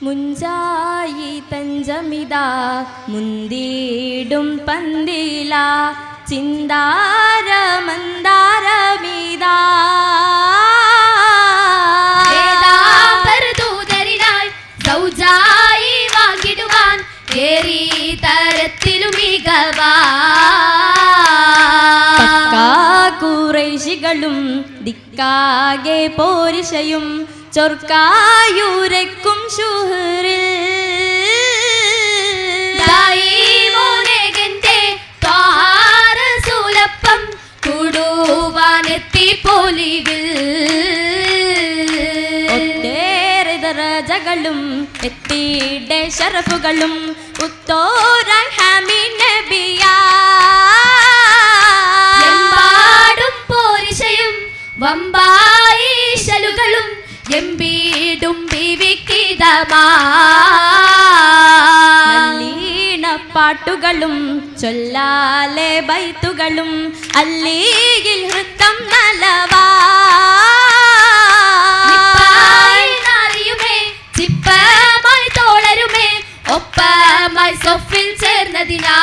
മുഞ്ചായി തഞ്ചമിത മുന്തിടും പന്തില ചിന്താര മന്ദാരമിതാ വേദാപരദൂതരിനായി സൗജായി വാങ്ങിടുവാൻ ഏറി തരത്തിലും മികവാ. കുറേശികളും ദിക്കാകെ പോരിശയും ചൊർക്കായൂരക്കും ഷുഹറിൽ ും. ദറജകളും എത്തിയുടെ ഷറഫുകളും ഉത്തോര ഹാമി നബിയാ. എമ്പാടും പാട്ടുകളും ചൊല്ലാലെ ബൈത്തുകളും അല്ലീയിൽ നൃത്തം നലവാ ഒപ്പമായി സൊഫിൽ ചേർന്നതിനാ.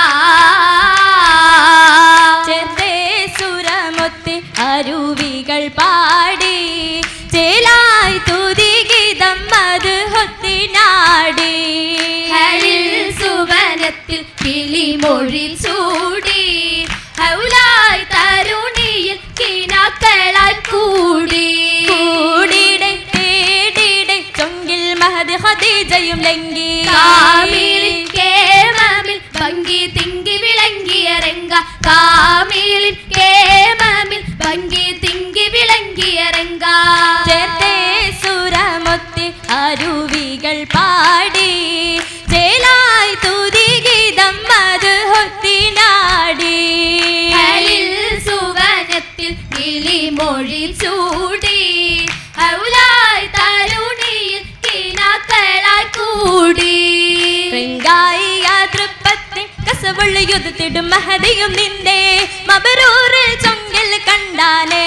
ഖദീജയും ലങ്കി കാമിലിൻ കേമമിൽ ഭംഗി തിങ്കി വിളങ്ങിയ രംഗ കാമിലിൻ യുദ്ധത്തിടും മഹതിയും നിന്റെ മബരൂറിൽ ചൊങ്കിൽ കണ്ടാലേ.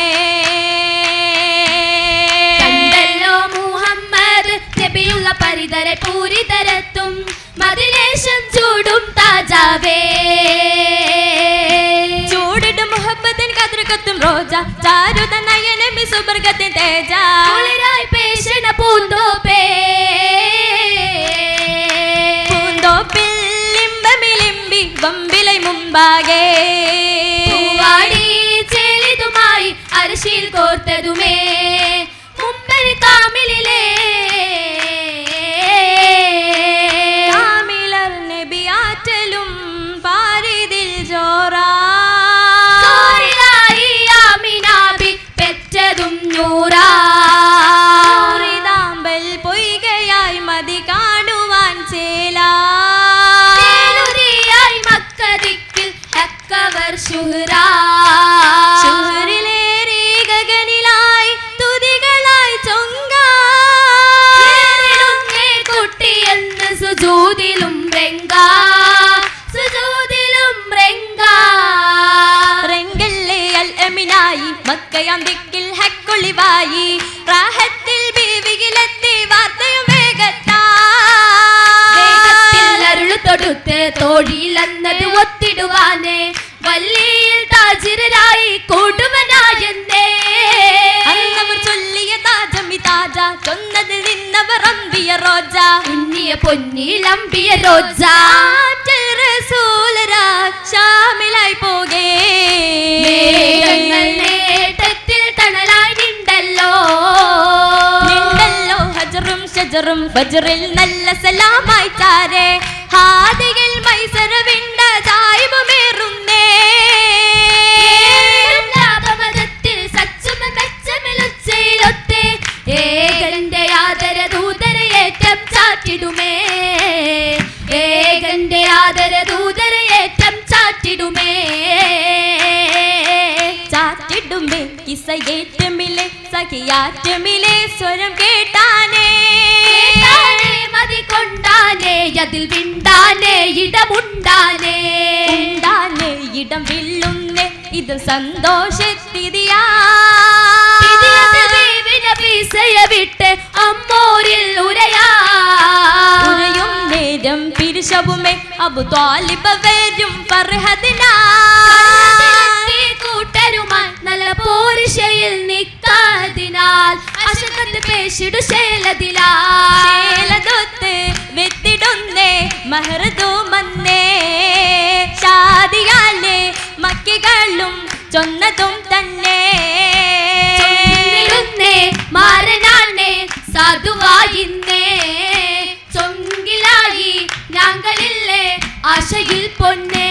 കണ്ടല്ലോ മുഹമ്മദ് നബിയുള്ള പരിതര പൂരിതരത്തും പൂവാടി ചെളിതുമായി അരിശിൽ കോർത്തതുമേ. മക്കയാം ദിക്കിൽ ഹക്കൊളിവായി. റാഹത്തിൽ ബീവിയിലെത്തി വാർത്തയും വേഗത്താ. വേഗത്തിൽ അരുളു തൊടുത്ത് തോഴിയിലെന്നത് ഒത്തിടുവാന്. വല്ലിയിൽ താജിരായി കൂടുവനായെന്നേ. ചൊല്ലിയ താജമി താജ ചൊന്നത് നിന്നവർ അമ്പിയ റോജ. ഉണ്ണിയ പൊന്നിലമ്പിയ റോജ. ഷാമിലായി പോകേ. നേട്ടത്തിൽ തണലായി നിണ്ടല്ലോ. നിണ്ടല്ലോ ഹജറും ഷജറും നല്ല സലാമായി താരേ ഹാദിയിൽ മൈസരവിണ്ട കിസയേറ്റമിലെ സഖിയാറ്റമിലെ സ്വരം കേട്ടാനേ. മതി കൊണ്ടാനേ അതിൽ വിണ്ടാനേ ഇടമുണ്ടാനേ. ഉണ്ടാനേ ഇടം വില്ലുന്നേ ഇത് സന്തോഷത്തിരിയാ വിട്ട് അമ്മോരിൽ ഉരയാ. അബു ത്വാലിബ് വരും ഫർഹദിനാ. അശകത്ത് പേശിടു ശേലതിലാ. ശേലതൊത്ത് വെത്തിടുന്നേ മഹർദൂമന്നേ ഷാദിയാലെ മക്കികളും ചൊന്നതും തന്നെ. മാരനാണേ സാധുവായിന്നേ. ചൊങ്കിലായി ഞങ്ങളില്ലേ ആശയിൽ പൊന്നേ.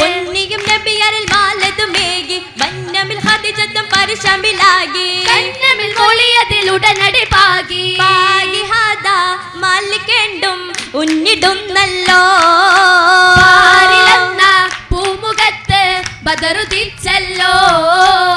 പൊന്നിയും നബിയറിൽ മാലതുമേകി വന്നമിൽ ഹതിജത്തും പരിശമിലാകി. കന്നമിൽ മൊളിയതിൽ ഉടനടി പാകി. പാകി ഹാദാ മാലിക്കേണ്ടും ഉന്നിടുന്നല്ലോ. പൂമുഖത്ത് ബദറുദിച്ചല്ലോ മധുരുതിയായി